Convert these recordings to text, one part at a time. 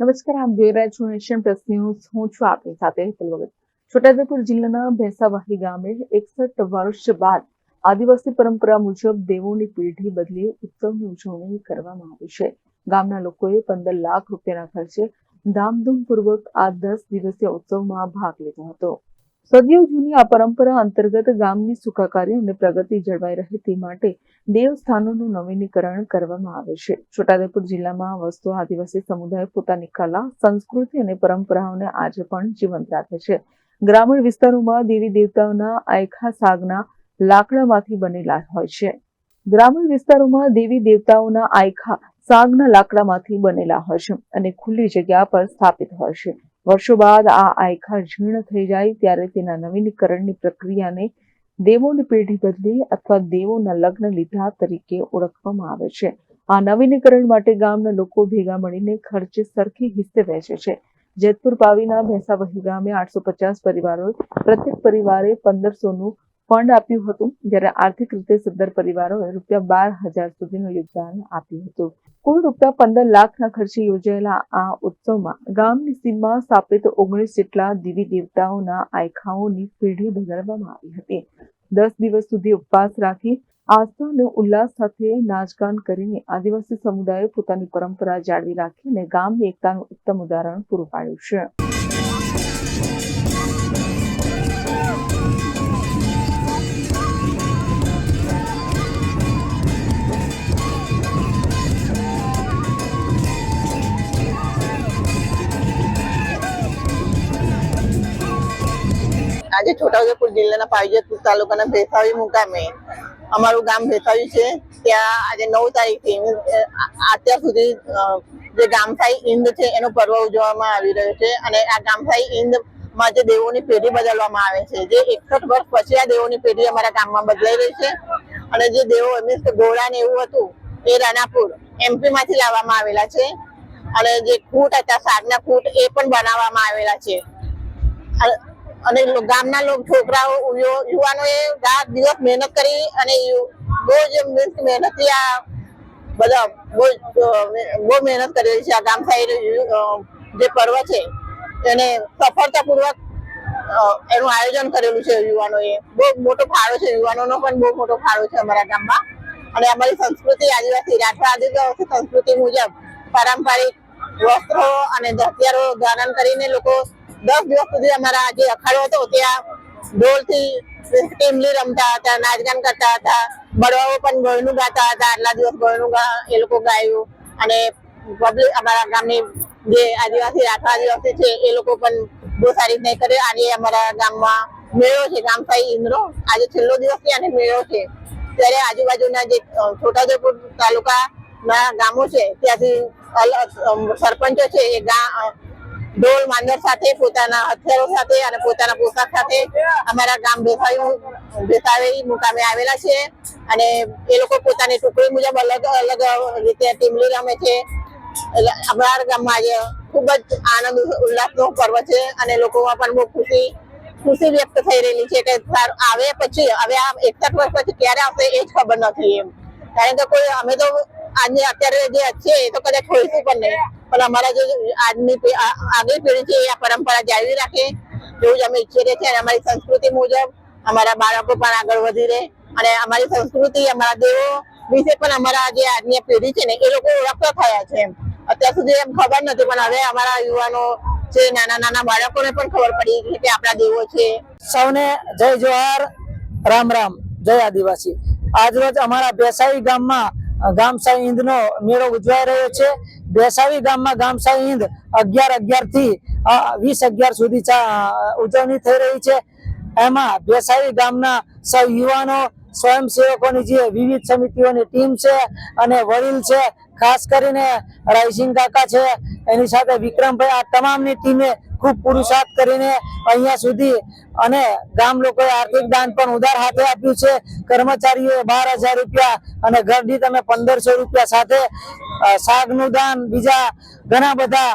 નમસ્કાર, આપ જોઈ રહ્યા છો નેશન પ્લસ ન્યૂઝ. હું છું આપની સાથે હેતલ ભગત. છોટાઉદેપુર જિલ્લાના ભેંસાવાહી ગામે એકસઠ વર્ષ બાદ આદિવાસી પરંપરા મુજબ દેવોની પેઢી બદલી ઉત્સવની ઉજવણી કરવામાં આવી છે. ગામના લોકોએ પંદર લાખ રૂપિયાના ખર્ચે ધામધૂમપૂર્વક આ દસ દિવસીય ઉત્સવમાં ભાગ લીધો હતો. સદીઓ જૂની આ પરંપરા અંતર્ગત ગામની સુખાકારી અને પ્રગતિ જળવાઈ રહે તે માટે દેવસ્થાનોનું નવીનીકરણ કરવામાં આવે છે. છોટાઉદેપુર જિલ્લામાં વસતો આદિવાસી સમુદાય પોતાની કલા, સંસ્કૃતિ અને પરંપરાઓને આજે પણ જીવંત રાખે છે. ગ્રામીણ વિસ્તારોમાં દેવી દેવતાઓના આયખા સાગના લાકડામાંથી બનેલા હોય છે. ગ્રામીણ વિસ્તારોમાં દેવી દેવતાઓના આયખા સાગના લાકડામાંથી બનેલા હોય છે અને ખુલ્લી જગ્યા પર સ્થાપિત હોય છે. વર્ષો બાદ આ આયખા જીર્ણ થઈ જાય ત્યારે તેના નવીનીકરણની પ્રક્રિયાને દેવોની પેઢી બદલી અથવા દેવોના લગ્ન લીધા તરીકે ઓળખવામાં આવે છે. આ નવીનીકરણ માટે ગામના લોકો ભેગા મળીને ખર્ચે સરખી હિસ્સે વહેંચે છે. જેતપુર પાવીના ભેંસાવહી ગામે આઠસો પચાસ પરિવારો પ્રત્યેક પરિવારે પંદરસોનું ફંડ આપ્યું હતું જ્યારે આર્થિક રીતે સદ્ધર પરિવારોએ રૂપિયા બાર હજાર સુધીનું યોગદાન આપ્યું હતું. કુલ રૂપિયા પંદર લાખના ખર્ચે યોજાયેલા આ ઉત્સવમાં ગામની સીમમાં સ્થાપિત ઓગણીસ જેટલા દેવી દેવતાઓના આયખાઓની પેઢી બદલવામાં આવી હતી. દસ દિવસ સુધી ઉપવાસ રાખી આસ્થા અને ઉલ્લાસ સાથે નાચગાન કરીને આદિવાસી સમુદાયે પોતાની પરંપરા જાળવી રાખી અને ગામની એકતાનું ઉત્તમ ઉદાહરણ પૂરું પાડ્યું છે. આજે છોટાઉદેપુર જિલ્લાના પાવીજતપુર તાલુકાના ભેસાવી મુકામે અમારું ગામ ભેસાવી છે. ત્યાં આજે નવ તારીખથી અત્યાર સુધી જે ગામસાઈ ઈંદ છે એનો પર્વ ઉજવવામાં આવી રહ્યો છે અને આ ગામસાઈ ઈંદમાં જે દેવોની પેઢી બદલવામાં આવે છે. જે એકસઠ વર્ષ પછી આ દેવોની પેઢી અમારા ગામમાં બદલાઈ રહી છે અને જે દેવો મીન્સ ઘોડા ને એવું હતું એ રાણાપુર એમપી માંથી લાવવામાં આવેલા છે અને જે ખૂટ હતા સાગના ખૂટ એ પણ બનાવવામાં આવેલા છે. અને ગામના લોકો છોકરાઓ યુવાનોએ રાત દિવસ મહેનત કરી અને બહુ જ મહેનતથી આ બધા બહુ બહુ મહેનત કરેલી છે. આ ગામ સાઈડ જે પર્વ છે, એને સફળતાપૂર્વક એનું આયોજન કરેલું છે યુવાનોએ. બહુ મોટો ફાળો છે. યુવાનોનો પણ બહુ મોટો ફાળો છે અમારા ગામમાં. અને અમારી સંસ્કૃતિ આદિવાસી, રાઠવા આદિવાસી સંસ્કૃતિ મુજબ પારંપરિક વસ્ત્રો અને હથિયારો ધારણ કરીને લોકો દસ દિવસ સુધી અમારા જે અખાડો હતો ત્યાં ઢોલથી ટીમલી રમતા હતા નાચગાન કરતા હતા. બળવાઓ પણ ગળનું ગાતા હતા. આટલા દિવસ ગળનું એ લોકો ગાયું. અને પબ્લિક અમારા ગામની જે આદિવાસી રાઠવા આદિવાસી છે એ લોકો પણ બહુ સારી રીતે કરે આજે અમારા ગામમાં મેળો છે ગામસાઈ ઇન્દ્રો. આજે છેલ્લો દિવસ છે અને મેળો છે. ત્યારે આજુબાજુના જે છોટાઉદેપુર તાલુકાના ગામો છે ત્યાંથી સરપંચો છે એ ગા અ, ઢોલ માંડર સાથે, પોતાના હથિયારો સાથે અને પોતાના પોશાક સાથે અમારા ગામ ભેસાયું બેસાવી મુકામે આવેલા છે અને એ લોકો પોતાની ટુકડી મુજબ અલગ અલગ રીતે ટીમલી રમે છે. એટલે અમારા ગામમાં આજે ખૂબ જ આનંદ, ઉલ્લાસનો પર્વ છે અને લોકોમાં પણ બહુ ખુશી ખુશી વ્યક્ત થઈ રહેલી છે કે આવે પછી, હવે આ એકસઠ વર્ષ પછી ક્યારે આવશે એ જ ખબર નથી એમ. કારણ કે કોઈ, અમે તો આજે અત્યારે જે છે એ તો કદાચ હોઈશું પણ નહીં. પણ અમારા જે આજની આગલી પેઢી છે એ આ પરંપરા જાળવી રાખે. એવું જ અમે ઈચ્છીએ છીએ અને અમારી સંસ્કૃતિ મુજબ અમારા બાળકો પણ આગળ વધી રહે અને અમારી સંસ્કૃતિ, અમારા દેવો વિશે પણ અમારા જે આજની પેઢી છે ને, એ લોકો ઓળખતા થયા છે એમ. અત્યાર સુધી એમ ખબર નથી, પણ હવે અમારા યુવાનો છે નાના નાના બાળકોને પણ ખબર પડી છે કે આપણા દેવો છે. સૌને જય જોહાર રામ રામ, જય આદિવાસી. આજરોજ અમારા બેસાવી ગામમાં ગામસાઈ હિંદનો મેળો ઉજવાઈ રહ્યો છે. બેસાવી ગામમાં ગામસાઈ હિંદ અગિયાર અગિયારથી વીસ અગિયાર સુધી ઉજવણી થઈ રહી છે. એમાં બેસાવી ગામના સૌ યુવાનો, સ્વયંસેવકોની જે વિવિધ સમિતિઓની ટીમ છે અને વડીલ છે, ખાસ કરીને રાયસિંહ કાકા છે એની સાથે વિક્રમભાઈ, આ તમામની ટીમે ખૂબ પુરુષાર્થ કરીને અહીંયા સુધી અને ગામ લોકોએ આર્થિક દાન પણ ઉદાર હાથે આપ્યું છે. કર્મચારીઓએ બાર હજાર રૂપિયા અને ઘર તમે પંદરસો રૂપિયા સાથે શાકનું દાન, બીજા ઘણા બધા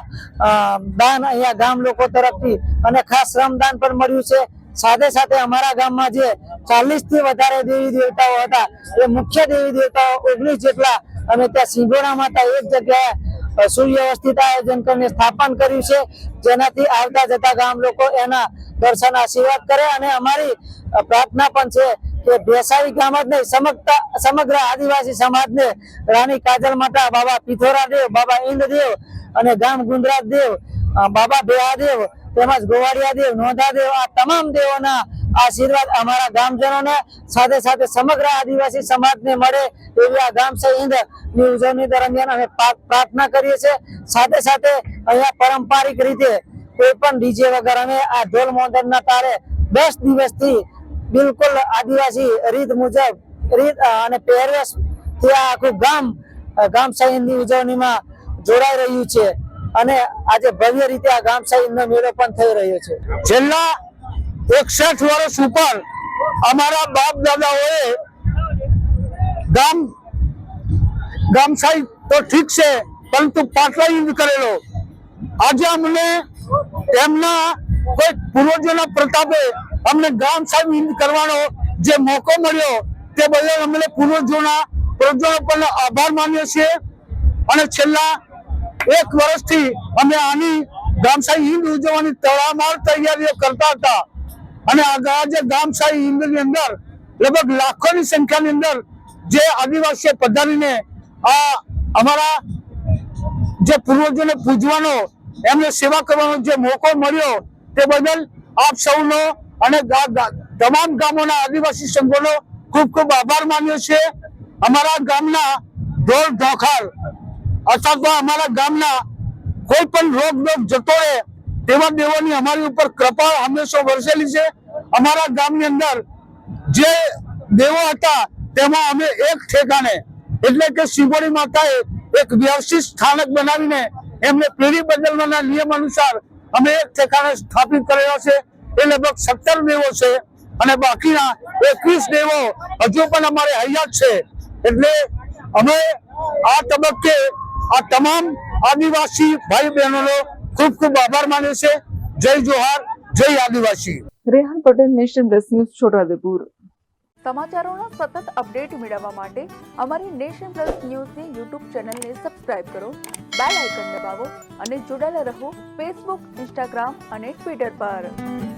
દાન અહીંયા ગામ લોકો તરફથી અને ખાસ શ્રમદાન પણ મળ્યું છે. સાથે સાથે અમારા ગામમાં જે ચાલીસથી વધારે દેવી દેવતાઓ હતા, એ મુખ્ય દેવી દેવતાઓ ઓગણીસ જેટલા અને ત્યાં સિંગોડા માતા એક જગ્યાએ સુવ્યવસ્થિત આયોજન કરીને સ્થાપન કર્યું છે. જેનાથી આવતા જતા ગામ લોકો એના દર્શન આશીર્વાદ કરે અને અમારી પ્રાર્થના પણ છે કે ભેસાઈ ગામ જ નહીં, સમગ્ર સમગ્ર આદિવાસી સમાજને રાણી કાજલ માતા, બાબા પિથોરા દેવ, બાબા ઇન્દ્રદેવ અને ગામ ગુંદરા દેવ બાબા ભેહાદેવ તેમજ ગોવાડિયા દેવ, નોંધા દેવ, આ તમામ દેવોના આશીર્વાદ અમારા ગામજનોને સાથે સાથે સમગ્ર આદિવાસી સમાજને મળે એવી આ ગામ હિન્દની ઉજવણી દરમિયાન અમે પ્રાર્થના કરીએ છીએ. સાથે સાથે અહીંયા પારંપરિક રીતે કોઈ પણ ડીજે વગર અમે આ ઢોલ મોદનના તારે દસ દિવસથી બિલકુલ આદિવાસી રીત મુજબ રીત અને પહેરવેશ આ આખું ગામ ગામની ઉજવણીમાં જોડાઈ રહ્યું છે. અને આજે ભવ્ય રીતે આ ગામ નો મેળો પણ થઈ રહ્યો છે. છેલ્લા એકસઠ વર્ષ ઉપર અમારા બાપ દાદાઓએ ગામ ગામ સાહેબ તો ઠીક છે, પરંતુ પાટલા યુદ્ધ કરેલો. આજે અમને એમના કોઈ પૂર્વજોના પ્રતાપે અમને ગામ સાહેબ યુદ્ધ કરવાનો જે મોકો મળ્યો, તે બદલ અમને પૂર્વજોના પૂર્વજો પણ આભાર માનીએ છીએ. અને છેલ્લા એક વર્ષથી અમે આની ગામશાહી હિન્દ ઉજવવાની તડામાર તૈયારીઓ કરતા હતા. અને આજે ગામશાહી હિન્દની અંદર લગભગ લાખોની સંખ્યાની અંદર જે આદિવાસીઓ પધારીને આ અમારા જે પૂર્વજોને પૂજવાનો, એમને સેવા કરવાનો જે મોકો મળ્યો તે બદલ આપ સૌનો અને તમામ ગામોના આદિવાસી સંઘોનો ખૂબ ખૂબ આભાર માન્યો છે. અમારા ગામના ઢોર ઢોખાર અથવા તો અમારા ગામના કોઈ પણ રોગ રોગ જતો રહે તેવા દેવોની અમારી ઉપર કૃપા હંમેશા વરસેલી છે. અમારા ગામની અંદર જે દેવો હતા, તેમાં અમે એક ઠેકાણે, એટલે કે શિવોડી માતાએ એક વ્યવસ્થિત સ્થાનક બનાવીને એમને પેઢી બદલવાના નિયમ અનુસાર અમે એક ઠેકાણે સ્થાપિત કરેલો છે. એ લગભગ સત્તર દેવો છે અને બાકીના એકવીસ દેવો હજુ પણ અમારે હયાત છે. એટલે અમે આ તબક્કે આ તમામ આદિવાસી ભાઈ બહેનોનો ખૂબ ખૂબ આભાર માને છે. જય જોહાર જય આદિવાસી. Rehan Patel nation plus news Chhota Udepur. સમાચારોનો સતત અપડેટ મેળવવા માટે અમારી નેશન પ્લસ ન્યૂઝની યુટ્યુબ ચેનલને સબસ્ક્રાઇબ કરો બેલ આઇકન દબાવો અને જોડાયેલા રહો ફેસબુક ઇન્સ્ટાગ્રામ અને ટ્વિટર પર.